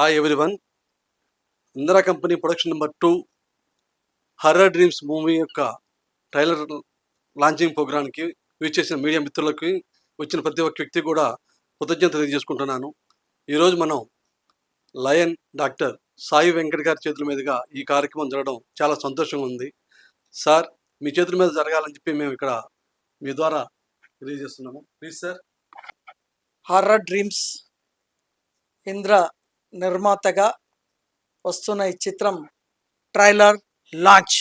Hi everyone Indira company production number two horror dreams movie యొక్క trailer launching ప్రోగ్రామ్కి చేసిన media మిత్రులకి వచ్చిన ప్రతి ఒక్క వ్యక్తి కూడా కృతజ్ఞత తెలియజేసుకుంటున్నాను. ఈరోజు మనం లయన్ డాక్టర్ సాయి వెంకట్ గారి చేతుల మీదుగా ఈ కార్యక్రమం జరగడం చాలా సంతోషంగా ఉంది. సార్ మీ చేతుల మీద జరగాలని చెప్పి మేము ఇక్కడ మీ ద్వారా తెలియజేస్తున్నాము. Please sir horror dreams Indra నిర్మాతగా వస్తున్న ఈ చిత్రం ట్రైలర్ లాంచ్.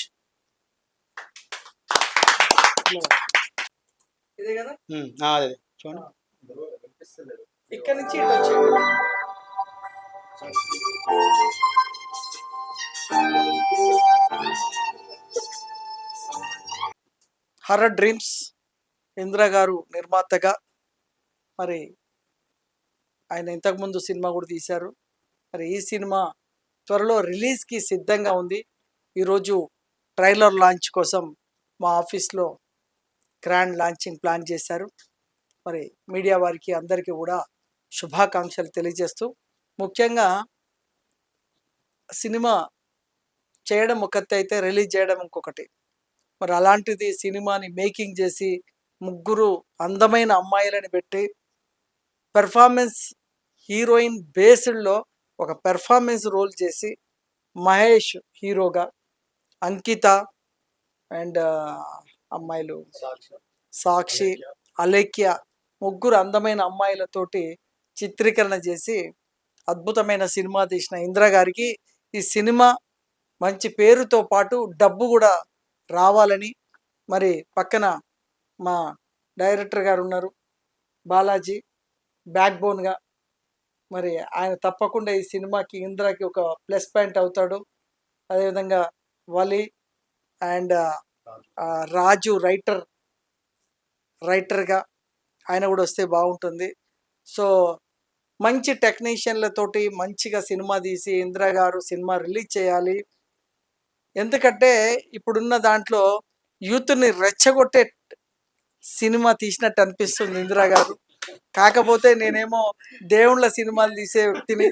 అదే. చూడండి. ఇక్కడ నుంచి వచ్చేయండి. హర్రర్ డ్రీమ్స్ ఇంద్ర గారు నిర్మాతగా మరి ఆయన ఇంతకుముందు సినిమా కూడా తీశారు. మరి ఈ సినిమా త్వరలో రిలీజ్కి సిద్ధంగా ఉంది. ఈరోజు ట్రైలర్ లాంచ్ కోసం మా ఆఫీస్లో గ్రాండ్ లాంచింగ్ ప్లాన్ చేశారు. మరి మీడియా వారికి అందరికీ కూడా శుభాకాంక్షలు తెలియజేస్తూ ముఖ్యంగా సినిమా చేయడం ఒకటి అయితే రిలీజ్ చేయడం ఇంకొకటి. మరి అలాంటిది సినిమాని మేకింగ్ చేసి ముగ్గురు అందమైన అమ్మాయిలని పెట్టి పెర్ఫార్మెన్స్ హీరోయిన్ బేస్డ్లో ఒక పెర్ఫార్మెన్స్ రోల్ చేసి మహేష్ హీరోగా అంకిత అండ్ అమ్మాయిలు సాక్షి. అలేఖ్య. ముగ్గురు అందమైన అమ్మాయిలతోటి చిత్రీకరణ చేసి అద్భుతమైన సినిమా తీసిన ఇందిరా గారికి ఈ సినిమా మంచి పేరుతో పాటు డబ్బు కూడా రావాలని మరి పక్కన మా డైరెక్టర్ గారు ఉన్నారు. బాలాజీ బ్యాక్ బోన్గా మరి ఆయన తప్పకుండా ఈ సినిమాకి ఇందిరాకి ఒక ప్లస్ పాయింట్ అవుతాడు. అదేవిధంగా వలి అండ్ రాజు రైటర్ రైటర్గా ఆయన కూడా వస్తే బాగుంటుంది. సో మంచి టెక్నీషియన్లతోటి మంచిగా సినిమా తీసి ఇందిరా గారు సినిమా రిలీజ్ చేయాలి. ఎందుకంటే ఇప్పుడున్న దాంట్లో యూత్ని రెచ్చగొట్టే సినిమా తీసినట్టు అనిపిస్తుంది ఇందిరా గారు. కాకపోతే నేనేమో దేవుళ్ళ సినిమాలు తీసే వ్యక్తిని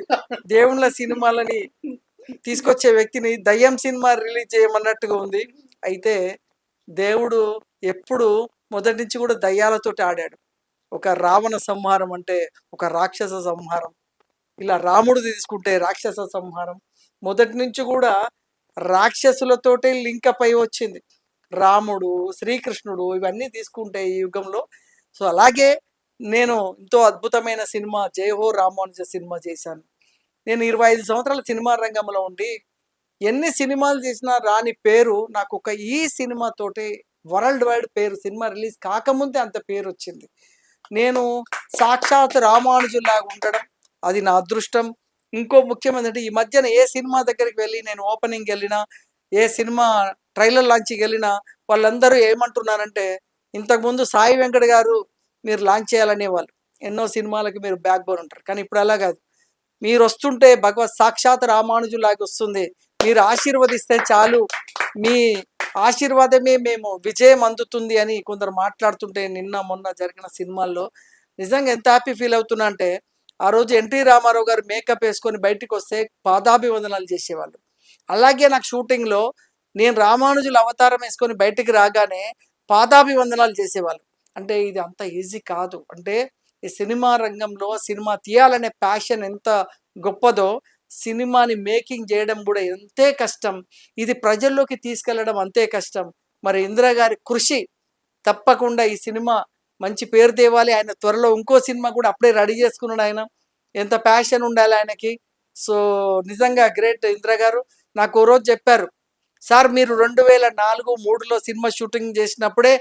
దేవుళ్ళ సినిమాలని తీసుకొచ్చే వ్యక్తిని దయ్యం సినిమా రిలీజ్ చేయమన్నట్టుగా ఉంది. అయితే దేవుడు ఎప్పుడు మొదటి నుంచి కూడా దయ్యాలతోటి ఆడాడు. ఒక రావణ సంహారం అంటే ఒక రాక్షస సంహారం ఇలా రాముడు తీసుకుంటే రాక్షస సంహారం మొదటి నుంచి కూడా రాక్షసులతోటే లింక్ అయి వచ్చింది. రాముడు శ్రీకృష్ణుడు ఇవన్నీ తీసుకుంటే ఈ యుగంలో. సో అలాగే నేను ఎంతో అద్భుతమైన సినిమా జై హో రామానుజ సినిమా చేశాను. నేను ఇరవై ఐదు సంవత్సరాల సినిమా రంగంలో ఉండి ఎన్ని సినిమాలు చేసినా రాని పేరు నాకు ఒక ఈ సినిమాతోటి వరల్డ్ వైడ్ పేరు సినిమా రిలీజ్ కాకముందే అంత పేరు వచ్చింది. నేను సాక్షాత్ రామానుజులాగా ఉండడం అది నా అదృష్టం. ఇంకో ముఖ్యమైనది ఈ మధ్యన ఏ సినిమా దగ్గరికి వెళ్ళి నేను ఓపెనింగ్ వెళ్ళినా ఏ సినిమా ట్రైలర్ లాంచ్కి వెళ్ళినా వాళ్ళందరూ ఏమంటున్నారంటే ఇంతకుముందు సాయి వెంకట్ గారు మీరు లాంచ్ చేయాలనే వాళ్ళు ఎన్నో సినిమాలకు మీరు బ్యాక్ బోన్ ఉంటారు. కానీ ఇప్పుడు అలా కాదు. మీరు వస్తుంటే భగవత్ సాక్షాత్ రామానుజులాగా వస్తుంది. మీరు ఆశీర్వదిస్తే చాలు. మీ ఆశీర్వాదమే మేము విజయం అందుతుంది అని కొందరు మాట్లాడుతుంటే నిన్న మొన్న జరిగిన సినిమాల్లో నిజంగా ఎంత హ్యాపీ ఫీల్ అవుతున్నా అంటే ఆ రోజు ఎన్టీ రామారావు గారు మేకప్ వేసుకొని బయటకు వస్తే పాదాభివందనాలు చేసేవాళ్ళు. అలాగే నాకు షూటింగ్లో నేను రామానుజుల అవతారం వేసుకొని బయటికి రాగానే పాదాభివందనాలు చేసేవాళ్ళు. అంటే ఇది అంత ఈజీ కాదు. అంటే ఈ సినిమా రంగంలో సినిమా తీయాలనే ప్యాషన్ ఎంత గొప్పదో సినిమాని మేకింగ్ చేయడం కూడా ఎంతే కష్టం. ఇది ప్రజల్లోకి తీసుకెళ్ళడం అంతే కష్టం. మరి ఇందిరా గారి కృషి తప్పకుండా ఈ సినిమా మంచి పేరు తేవాలి. ఆయన త్వరలో ఇంకో సినిమా కూడా అప్పుడే రెడీ చేసుకున్నాడు ఆయన. ఎంత ప్యాషన్ ఉండాలి ఆయనకి. సో నిజంగా గ్రేట్ ఇందిరా గారు. నాకు ఓ రోజు చెప్పారు సార్ మీరు రెండు వేల నాలుగు మూడులో సినిమా షూటింగ్ చేసినప్పుడే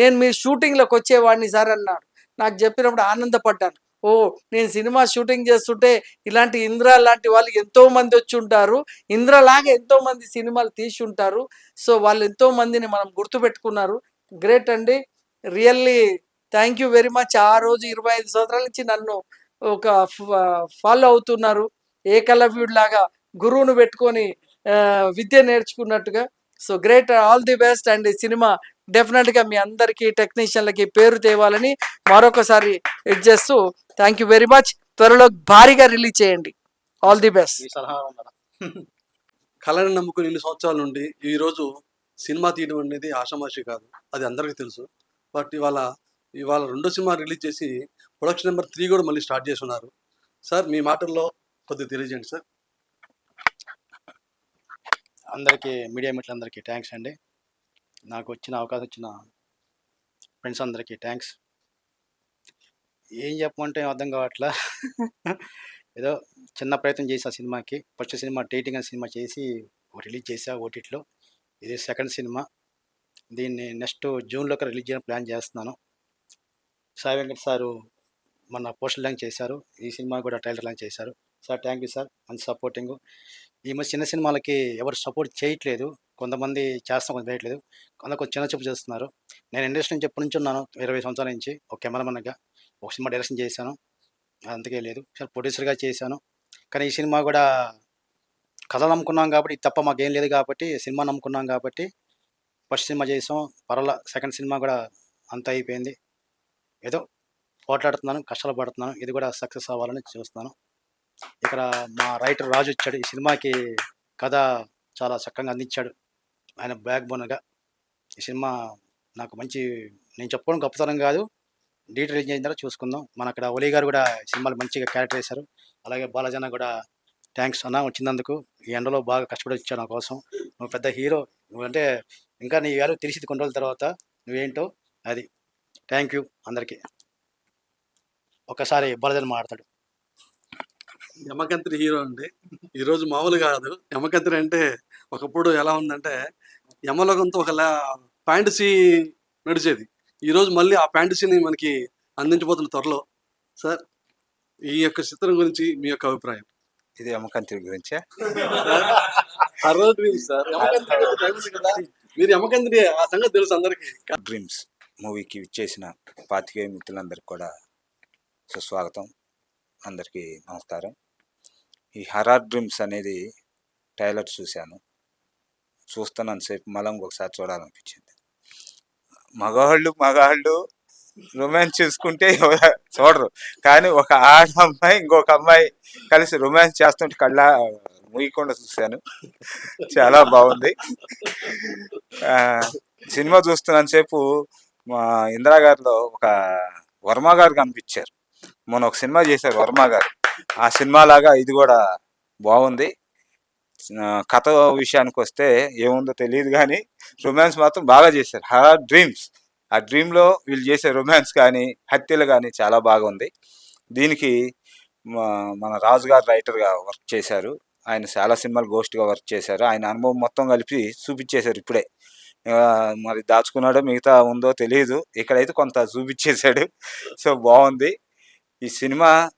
నేను మీ షూటింగ్లోకి వచ్చేవాడిని సార్ అన్నాడు. నాకు చెప్పినప్పుడు ఆనందపడ్డాను. ఓ నేను సినిమా షూటింగ్ చేస్తుంటే ఇలాంటి ఇంద్ర లాంటి వాళ్ళు ఎంతో మంది వచ్చి ఉంటారు. ఇంద్రలాగా ఎంతోమంది ఎంతో మంది సినిమాలు తీసి ఉంటారు. సో వాళ్ళు ఎంతో మందిని మనం గుర్తుపెట్టుకున్నారు గ్రేట్ అండి. Really thank you very much ఆ రోజు ఇరవై ఐదు సంవత్సరాల నుంచి నన్ను ఒక ఫాలో అవుతున్నారు. ఏకలవ్యుడిలాగా గురువును పెట్టుకొని విద్య నేర్చుకున్నట్టుగా. So great all the best and cinema డెఫినెట్గా మీ అందరికీ టెక్నీషియన్లకి పేరు తేవాలని మరొకసారి ఇది చేస్తూ థ్యాంక్ యూ వెరీ మచ్ త్వరలో భారీగా రిలీజ్ చేయండి. ఆల్ ది బెస్ట్ మీ సలహా ఉండాలి? కళని నమ్ముకుని ఇన్ని సంవత్సరాల నుండి ఈ రోజు సినిమా తీయడం అనేది ఆషామాషి కాదు. అది అందరికీ తెలుసు. బట్ ఇవాళ ఇవాళ రెండో సినిమా రిలీజ్ చేసి ప్రొడక్షన్ నెంబర్ త్రీ కూడా మళ్ళీ స్టార్ట్ చేసి ఉన్నారు. సార్ మీ మాటల్లో కొద్దిగా తెలియజేయండి సార్. అందరికీ మీడియా మిత్రులందరికీ థ్యాంక్స్ అండి. నాకు వచ్చిన అవకాశం ఇచ్చిన ఫ్రెండ్స్ అందరికీ థ్యాంక్స్ ఏం చెప్పమంటే అర్థం కావట్లా? ఏదో చిన్న ప్రయత్నం చేసా సినిమాకి. ఫస్ట్ సినిమా డేటింగ్ అనే సినిమా చేసి రిలీజ్ చేసా ఓటీటీలో. ఇది సెకండ్ సినిమా. దీన్ని నెక్స్ట్ జూన్లోకి రిలీజ్ చేయడం ప్లాన్ చేస్తున్నాను. సాయి వెంకట్ సారు మన పోస్టర్ లాంచ్ చేశారు. ఈ సినిమా కూడా ట్రైలర్ లాంచ్ చేశారు. సార్ థ్యాంక్ యూ సార్ మంచి సపోర్టింగ్ ఈ మధ్య చిన్న సినిమాలకి ఎవరు సపోర్ట్ చేయట్లేదు. కొంతమంది చేస్తాం కొంత వేయట్లేదు కొంత కొంచెం చిన్న చూపు చేస్తున్నారు. నేను ఇండస్ట్రీ నుంచి ఎప్పటి నుంచి ఉన్నాను ఇరవై సంవత్సరాల నుంచి ఒక కెమెరామెన్గా ఒక సినిమా డైరెక్షన్ చేశాను. అందుకే లేదు. సార్ ప్రొడ్యూసర్గా చేశాను. కానీ ఈ సినిమా కూడా కథ నమ్ముకున్నాం కాబట్టి తప్ప మాకేం లేదు కాబట్టి సినిమా నమ్ముకున్నాం కాబట్టి ఫస్ట్ సినిమా చేసాం. పర్వాల సెకండ్ సినిమా కూడా అంత అయిపోయింది. ఏదో పోట్లాడుతున్నాను కష్టాలు పడుతున్నాను. ఇది కూడా సక్సెస్ అవ్వాలని చూస్తున్నాను. ఇక్కడ మా రైటర్ రాజు వచ్చాడు. ఈ సినిమాకి కథ చాలా చక్కగా అందించాడు. ఆయన బ్యాక్ బోన్గా ఈ సినిమా నాకు మంచి నేను చెప్పడం గొప్పతనం కాదు. డీటెయిల్ చేసిన తర్వాత చూసుకుందాం. మన అక్కడ ఒలి గారు కూడా ఈ సినిమాలు మంచిగా క్యారెక్టర్ వేశారు అలాగే బాలజన కూడా థ్యాంక్స్ అన్న వచ్చినందుకు ఈ ఎండలో బాగా కష్టపడి వచ్చావు నా కోసం. నువ్వు పెద్ద హీరో నువ్వంటే ఇంకా నీ వారు తెలిసింది కొన్ని రోజుల తర్వాత. నువ్వేంటో అది. థ్యాంక్ యూ అందరికీ. ఒకసారి బాలజన్ మాడతాడు యమకంత్రి హీరో అండి. ఈరోజు మామూలు కాదు. యమకంత్రి అంటే ఒకప్పుడు ఎలా ఉందంటే యమలోకంతో ఒక ప్యాంటసీ నడిచేది. ఈరోజు మళ్ళీ ఆ ప్యాంటసీని మనకి అందించబోతున్న త్వరలో. సార్ ఈ యొక్క చిత్రం గురించి మీ యొక్క అభిప్రాయం? ఇది అమ్మకంతి గురించే? Dreams sir. మీరు యమకంత్రి ఆ సంగతి తెలుసు అందరికి. డ్రీమ్స్ మూవీకి ఇచ్చేసిన పాతికేయ మిత్రులందరికీ కూడా సుస్వాగతం. అందరికీ నమస్కారం. ఈ హరార్ డ్రీమ్స్ అనేది ట్రైలర్ చూశాను. చూస్తున్నాను సేపు మళ్ళీ ఇంకొకసారి చూడాలనిపించింది. మగవాళ్ళు మగవాళ్ళు రొమాన్స్ చూసుకుంటే చూడరు. కానీ ఒక ఆడ అమ్మాయి ఇంకొక అమ్మాయి కలిసి రొమాన్స్ చేస్తుంటే కళ్ళ ముగికుండా చూశాను. చాలా బాగుంది. సినిమా చూస్తున్నాను సేపు మా ఇందిరా గారిలో ఒక వర్మ గారు కనిపించారు. మొన్న ఒక సినిమా చేశారు వర్మ గారు. ఆ సినిమా లాగా ఇది కూడా బాగుంది. కథ విషయానికి వస్తే ఏముందో తెలియదు కానీ రొమాన్స్ మాత్రం బాగా చేశారు. హర్ డ్రీమ్స్ ఆ డ్రీమ్లో వీళ్ళు చేసే రొమాన్స్ కానీ హత్యలు కానీ చాలా బాగుంది దీనికి మా- మన రాజు గారు రైటర్గా వర్క్ చేశారు. ఆయన చాలా సినిమాలు గోస్ట్గా వర్క్ చేశారు. ఆయన అనుభవం మొత్తం కలిపి చూపించేశారు ఇప్పుడే. మరి దాచుకున్నాడో మిగతా ఉందో తెలియదు ఇక్కడైతే కొంత చూపించేశాడు. సో బాగుంది. ఈ సినిమా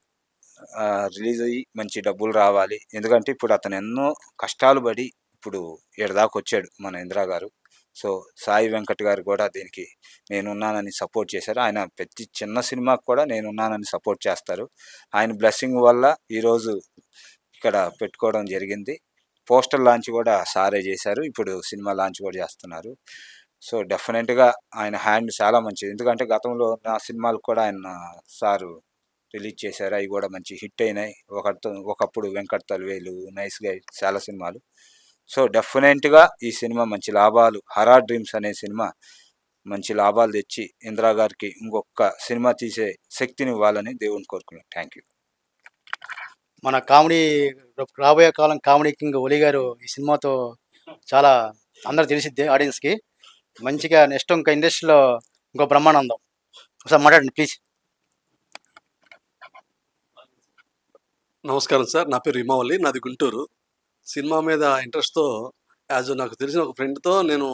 రిలీజ్ అయ్యి మంచి డబ్బులు రావాలి. ఎందుకంటే ఇప్పుడు అతను ఎన్నో కష్టాలు పడి ఇప్పుడు దాకా వచ్చాడు మన ఇందిరా గారు. సో సాయి వెంకట్ గారు కూడా దీనికి నేనున్నానని సపోర్ట్ చేశారు. ఆయన ప్రతి చిన్న సినిమాకు కూడా నేనున్నానని సపోర్ట్ చేస్తారు. ఆయన బ్లెస్సింగ్ వల్ల ఈరోజు ఇక్కడ పెట్టుకోవడం జరిగింది. పోస్టర్ లాంచ్ కూడా సారే చేశారు. ఇప్పుడు సినిమా లాంచ్ కూడా చేస్తున్నారు. సో డెఫినెట్గా ఆయన హ్యాండ్ చాలా మంచిది. ఎందుకంటే గతంలో నా సినిమాలు కూడా ఆయన సారు రిలీజ్ చేశారు? అవి కూడా మంచి హిట్ అయినాయి. ఒకటితో ఒకప్పుడు వెంకట్ తల్వేలు నైస్ గై చాలా సినిమాలు. సో డెఫినెట్గా ఈ సినిమా మంచి లాభాలు. హరా డ్రీమ్స్ అనే సినిమా మంచి లాభాలు తెచ్చి ఇందిరా గారికి ఇంకొక సినిమా తీసే శక్తిని ఇవ్వాలని దేవుని కోరుకున్నాను థ్యాంక్ యూ. మన కామెడీ రాబోయే కాలం కామెడీ కింగ్ ఒలి గారు ఈ సినిమాతో చాలా అందరూ తెలిసిద్ది ఆడియన్స్కి. మంచిగా నెక్స్ట్ ఇంకా ఇండస్ట్రీలో ఇంకో బ్రహ్మానందం. ఒకసారి మాట్లాడండి ప్లీజ్. నమస్కారం సార్. నా పేరు హిమావళి నాది గుంటూరు. సినిమా మీద ఇంట్రెస్ట్తో యాజ్ నాకు తెలిసిన ఒక ఫ్రెండ్తో నేను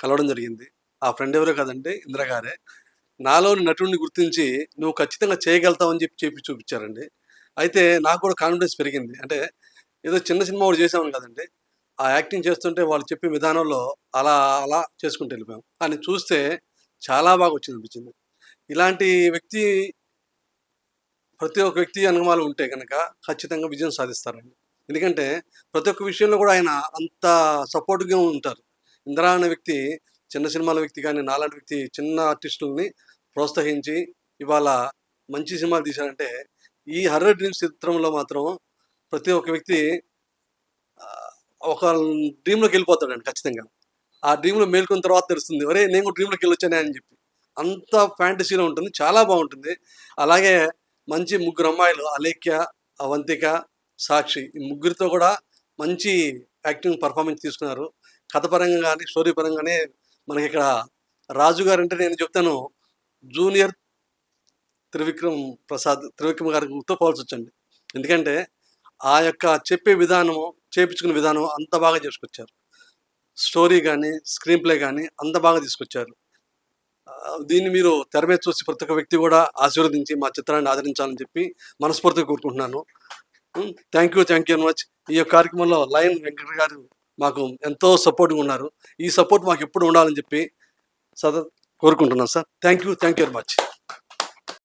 కలవడం జరిగింది. ఆ ఫ్రెండ్ ఎవరో కదంటే ఇందిరాగారే నాలోని నటుడిని గుర్తించి నువ్వు ఖచ్చితంగా చేయగలుగుతావని చెప్పి చెప్పి చూపించారండి. అయితే నాకు కూడా కాన్ఫిడెన్స్ పెరిగింది. అంటే ఏదో చిన్న సినిమా కూడా చేసామని కదండి. ఆ యాక్టింగ్ చేస్తుంటే వాళ్ళు చెప్పే విధానంలో అలా అలా చేసుకుంటూ వెళ్ళిపోయాం. కానీ చూస్తే చాలా బాగా వచ్చింది అనిపించింది ఇలాంటి వ్యక్తి ప్రతి ఒక్క వ్యక్తి అనుమానాలు ఉంటే కనుక ఖచ్చితంగా విజయం సాధిస్తారండి. ఎందుకంటే ప్రతి ఒక్క విషయంలో కూడా ఆయన అంత సపోర్ట్గా ఉంటారు. ఇందిరా అనే వ్యక్తి చిన్న సినిమాల వ్యక్తి కానీ నాలాంటి వ్యక్తి చిన్న ఆర్టిస్టులని ప్రోత్సహించి ఇవాళ మంచి సినిమాలు తీశారంటే ఈ హర్రర్ డ్రీమ్స్ చిత్రంలో మాత్రం ప్రతి ఒక్క వ్యక్తి ఒక డ్రీమ్లోకి వెళ్ళిపోతాడండి ఖచ్చితంగా. ఆ డ్రీమ్లో మేల్కొన్న తర్వాత తెలుస్తుంది ఒరే నేను కూడా డ్రీమ్లోకి వెళ్ళొచ్చానే అని చెప్పి. అంత ఫ్యాంటసీలో ఉంటుంది చాలా బాగుంటుంది. అలాగే మంచి ముగ్గురు అమ్మాయిలు అలేఖ్య అవంతిక సాక్షి ఈ ముగ్గురితో కూడా మంచి యాక్టింగ్ పర్ఫార్మెన్స్ తీసుకున్నారు. కథ పరంగా కానీ స్టోరీ పరంగానే మనకి ఇక్కడ రాజు గారు అంటే నేను చెప్తాను జూనియర్ త్రివిక్రమ్ ప్రసాద్ త్రివిక్రమ్ గారితో పోల్చొచ్చండి ఎందుకంటే ఆ యొక్క చెప్పే విధానము చేపించుకునే విధానం అంత బాగా చేసుకొచ్చారు. స్టోరీ కానీ స్క్రీన్ ప్లే కానీ అంత బాగా తీసుకొచ్చారు. దీన్ని మీరు తెర మీద చూసి ప్రతి ఒక్క వ్యక్తి కూడా ఆశీర్వదించి మా చిత్రాన్ని ఆదరించాలని చెప్పి మనస్ఫూర్తిగా కోరుకుంటున్నాను. Thank you thank you much ఈ యొక్క కార్యక్రమంలో లయన్ వెంకట గారు మాకు ఎంతో సపోర్ట్గా ఉన్నారు. ఈ సపోర్ట్ మాకు ఎప్పుడు ఉండాలని చెప్పి సదా కోరుకుంటున్నాను sir. Thank you thank you very much